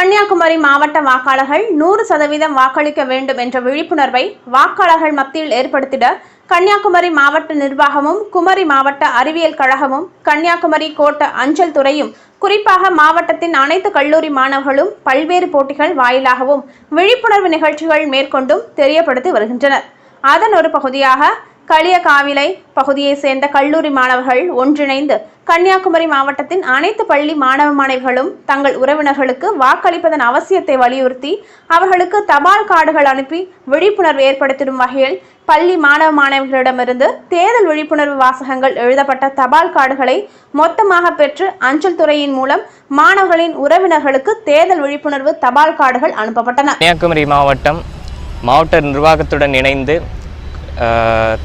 கன்னியாகுமரி மாவட்ட வாக்காளர்கள் நூறு சதவீதம் வாக்களிக்க வேண்டும் என்ற விழிப்புணர்வை வாக்காளர்கள் மத்தியில் ஏற்படுத்திட கன்னியாகுமரி மாவட்ட நிர்வாகமும் குமரி மாவட்ட அறிவியல் கழகமும் கன்னியாகுமரி கோட்ட அஞ்சல் துறையும் குறிப்பாக மாவட்டத்தின் அனைத்து கல்லூரி மாணவர்களும் பல்வேறு போட்டிகள் வாயிலாகவும் விழிப்புணர்வு நிகழ்ச்சிகள் மேற்கொண்டும் தெரியப்படுத்தி வருகின்றனர். அதன் ஒரு பகுதியாக களியகாவிலை பகுதியைச் சேர்ந்த கல்லூரி மாணவர்கள் ஒன்றிணைந்து கன்னியாகுமரி மாவட்டத்தின் அனைத்து பள்ளி மாணவ மாணவிகளும் தங்கள் உறவினர்களுக்கு வாக்களிப்பதன் அவசியத்தை வலியுறுத்தி அவர்களுக்கு தபால் கார்டுகள் அனுப்பி விழிப்புணர்வு ஏற்படுத்திடும் வகையில் பள்ளி மாணவ மாணவிகளிடமிருந்து தேர்தல் விழிப்புணர்வு வாசகங்கள் எழுதப்பட்ட தபால் கார்டுகளை மொத்தமாக பெற்று அஞ்சல் துறையின் மூலம் மாணவர்களின் உறவினர்களுக்கு தேர்தல் விழிப்புணர்வு தபால் கார்டுகள் அனுப்பப்பட்டன. கன்னியாகுமரி மாவட்டம் மாவட்ட நிர்வாகத்துடன் இணைந்து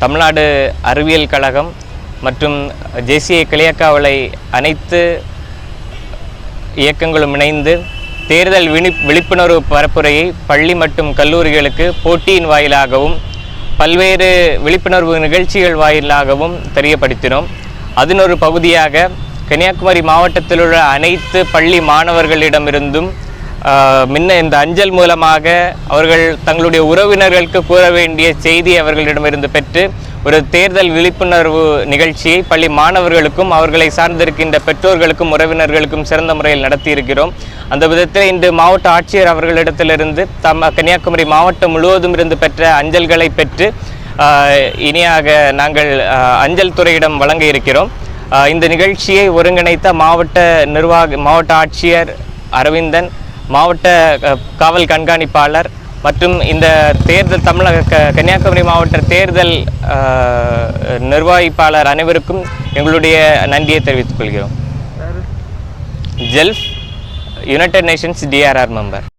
தமிழ்நாடு அறிவியல் கழகம் மற்றும் ஜேசிஏ கிளியக்காவலை அனைத்து இயக்கங்களும் இணைந்து தேர்தல் விழி விழிப்புணர்வு பரப்புரையை பள்ளி மற்றும் கல்லூரிகளுக்கு போட்டியின் வாயிலாகவும் பல்வேறு விழிப்புணர்வு நிகழ்ச்சிகள் வாயிலாகவும் தெரியப்படுத்தினோம். அதன் ஒரு பகுதியாக கன்னியாகுமரி மாவட்டத்தில் உள்ள அனைத்து பள்ளி மாணவர்களிடமிருந்தும் முன்ன இந்த அஞ்சல் மூலமாக அவர்கள் தங்களுடைய உறவினர்களுக்கு கூற வேண்டிய செய்தி அவர்களிடமிருந்து பெற்று ஒரு தேர்தல் விழிப்புணர்வு நிகழ்ச்சியை பள்ளி மாணவர்களுக்கும் அவர்களை சார்ந்திருக்கின்ற பெற்றோர்களுக்கும் உறவினர்களுக்கும் சிறந்த முறையில் நடத்தியிருக்கிறோம். அந்த விதத்தில் இன்று மாவட்ட ஆட்சியர் அவர்களிடத்திலிருந்து தம் கன்னியாகுமரி மாவட்டம் முழுவதும் இருந்து பெற்ற அஞ்சல்களை பெற்று இனியாக நாங்கள் அஞ்சல் துறையிடம் வழங்க இருக்கிறோம். இந்த நிகழ்ச்சியை ஒருங்கிணைத்த மாவட்ட நிர்வாக மாவட்ட ஆட்சியர் அரவிந்தன் மாவட்ட காவல் கண்காணிப்பாளர் மற்றும் இந்த தேர்தல் தமிழக கன்னியாகுமரி மாவட்ட தேர்தல் நிர்வகிப்பாளர் அனைவருக்கும் எங்களுடைய நன்றியை தெரிவித்துக் கொள்கிறோம். ஜெல்ஃப் யுனைடெட் நேஷன்ஸ் டிஆர்ஆர் மெம்பர்